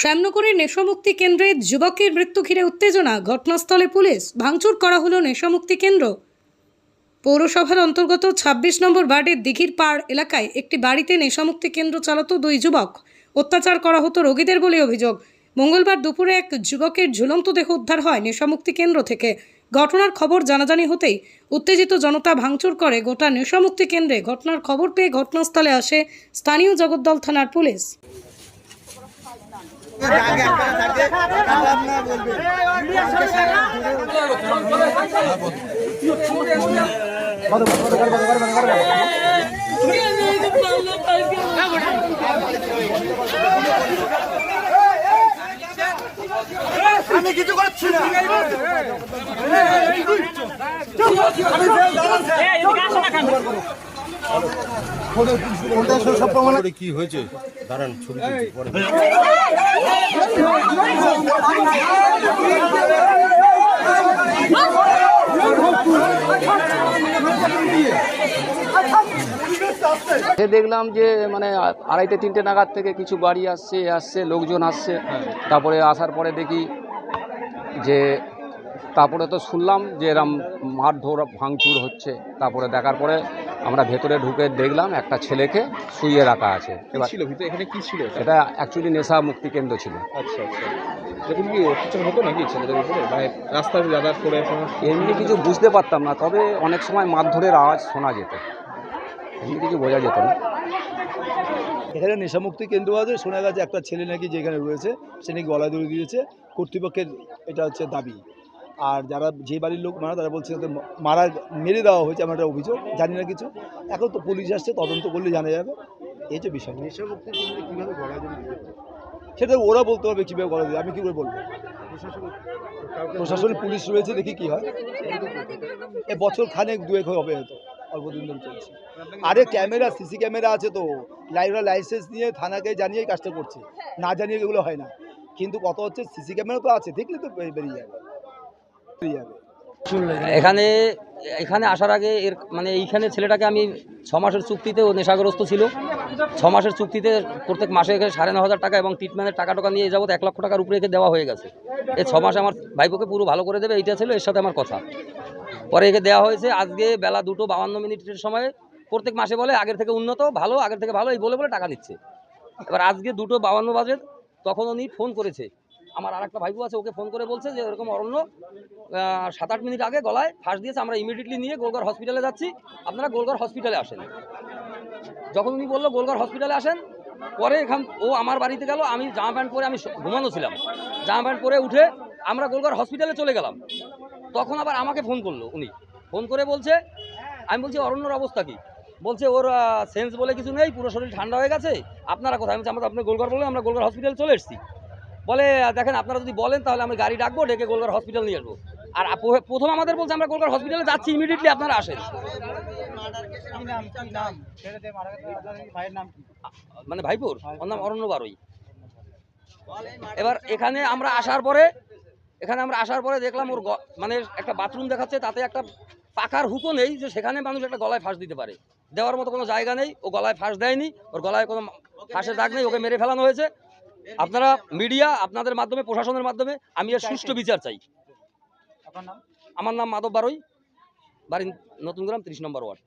শ্যামনগরের নেশামুক্তি কেন্দ্রে যুবকের মৃত্যু ঘিরে উত্তেজনা। ঘটনাস্থলে পুলিশ ভাঙচুর করা হলো নেশামুক্তি কেন্দ্র। পৌরসভার অন্তর্গত ২৬ নম্বর ওয়ার্ডের দিঘির পাড় এলাকায় একটি বাড়িতে নেশামুক্তি কেন্দ্র চালাতো দুই যুবক। অত্যাচার করা হতো রোগীদের বলে অভিযোগ। মঙ্গলবার দুপুরে এক যুবকের ঝুলন্ত দেহ উদ্ধার হয় নেশামুক্তি কেন্দ্র থেকে। ঘটনার খবর জানাজানি হতেই উত্তেজিত জনতা ভাঙচুর করে গোটা নেশামুক্তি কেন্দ্রে। ঘটনার খবর পেয়ে ঘটনাস্থলে আসে স্থানীয় জগদ্দল থানার পুলিশ। আমি কিছু করছি না। কি হয়েছে? দাঁড়ান ছবি পরে। দেখলাম যে মানে আড়াইটে তিনটে নাগাদ থেকে কিছু গাড়ি আসছে আসছে লোকজন আসছে। তারপরে আসার পরে দেখি যে তারপরে তো শুনলাম যে এরম মারধর ভাঙচুর হচ্ছে। তারপরে দেখার পরে আমরা ভেতরে ঢুকে দেখলাম একটা ছেলেকে শুইয়ে রাখা আছে। ছিল? ভিতরে এখানে কি ছিল? এটা? অ্যাকচুয়ালি নেশা মুক্তি কেন্দ্র ছিল। আচ্ছা আচ্ছা। কি অত্যাচার হতো নাকি ছেলেদের উপরে? মানে রাস্তায় যাতায়াত করে এমনি কিছু বুঝতে পারতাম না তবে অনেক সময় মারধরের আওয়াজ শোনা যেত। এমনি কিছু বোঝা যেত না। এখানে নেশামুক্তি কেন্দ্র আছে শোনা গেছে একটা ছেলে নাকি যেখানে রয়েছে সে নাকি গলা দড়ি দিয়েছে। কর্তৃপক্ষের এটা হচ্ছে দাবি। আর যারা যে বাড়ির লোক মারা তারা বলছে যাতে মারা মেরে দেওয়া হয়েছে আমার একটা অভিযোগ জানি না কিছু। এখন তো পুলিশ আসছে তদন্ত করলে জানা যাবে। এই যে বিষয় সেটা ওরা বলতে হবে কীভাবে করা যায় আমি কী করে বলব? প্রশাসন পুলিশ রয়েছে দেখি কি হয়। এ বছর খানেক দুয়েক হবে হয়তো অল্প দিন ধরে চলছে। আরে ক্যামেরা সিসি ক্যামেরা আছে তো লাইভরা লাইসেন্স নিয়ে থানাকে জানিয়ে কাজটা করছে। না জানিয়ে এগুলো হয় না। কিন্তু কত হচ্ছে সিসি ক্যামেরা তো আছে দেখলে তো বেরিয়ে যাবে। এখানে এখানে আসার আগে এর মানে এইখানে ছেলেটাকে আমি ছ মাসের চুক্তিতে ও নেশাগ্রস্ত ছিল। ছ মাসের চুক্তিতে প্রত্যেক মাসে এখানে সাড়ে ন হাজার টাকা এবং ট্রিটমেন্টের টাকা টাকা নিয়ে যাবত এক লক্ষ টাকার উপরে একে দেওয়া হয়ে গেছে। এই ছ মাসে আমার ভাইপোকে পুরো ভালো করে দেবে, এইটা ছিল, এর সাথে আমার কথা। পরে একে দেওয়া হয়েছে, আজকে বেলা দুটো বাউান্ন মিনিটের সময় প্রত্যেক মাসে বলে, আগের থেকে উন্নত, ভালো, আগের থেকে ভালো, এই বলে বলে টাকা নিচ্ছে এবার আজকে দুটো বাউান্ন বাজে, তখন উনি ফোন করেছে। আমার আর একটা ভাইপো আছে, ওকে ফোন করে বলছে যে এরকম অরণ্য সাত আট মিনিট আগে গলায় ফাঁস দিয়েছে, আমরা ইমিডিয়েটলি নিয়ে গোলঘর হসপিটালে যাচ্ছি। আপনারা গোলঘর হসপিটালে আসেন। যখন উনি বলল গোলঘর হসপিটালে আসেন, পরে এখান, ও আমার বাড়িতে গেল, আমি জামা প্যান্ট পরে আমি ঘুমানো ছিলাম। জামা প্যান্ট পরে উঠে আমরা গোলঘর হসপিটালে চলে গেলাম। তখন আবার আমাকে ফোন করল উনি। ফোন করে বলছে, আমি বলছি, অরণ্যর অবস্থা কি? বলছে, ওর সেন্স বলে কিছু নেই, পুরো শরীর ঠান্ডা হয়ে গেছে। আপনারা কোথায়? আমি আমরা তো আপনি গোলঘর বলে আমরা গোলঘর হসপিটালে চলে এসেছি। বলে দেখেন আপনারা যদি বলেন তাহলে আমি গাড়ি ডাকবো ডেকে গোলঘর হসপিটাল নিয়ে আসব। আর প্রথম আমাদের বলছে আমরা গোলঘর হসপিটালে যাচ্ছি ইমিডিয়েটলি আপনারা আসেন। মানে ভাইপুর? ওর নাম অরণ্য বারই। এবার এখানে আমরা আসার পরে এখানে আমরা আসার পরে দেখলাম ওর মানে একটা বাথরুম দেখাচ্ছে তাতে একটা পাকার হুকো নেই যে সেখানে মানুষ একটা গলায় ফাঁস দিতে পারে। দেওয়ার মতো কোনো জায়গা নেই ও গলায় ফাঁস দেয়নি ওর গলায় কোনো ফাঁসের দাগ নেই ওকে মেরে ফেলানো হয়েছে। আপনারা মিডিয়া আপনাদের মাধ্যমে প্রশাসনের মাধ্যমে আমি এর সুষ্ঠু বিচার চাই। আমার নাম মাধব বারই। বাড়ি নতুন গ্রাম ত্রিশ নম্বর ওয়ার্ড।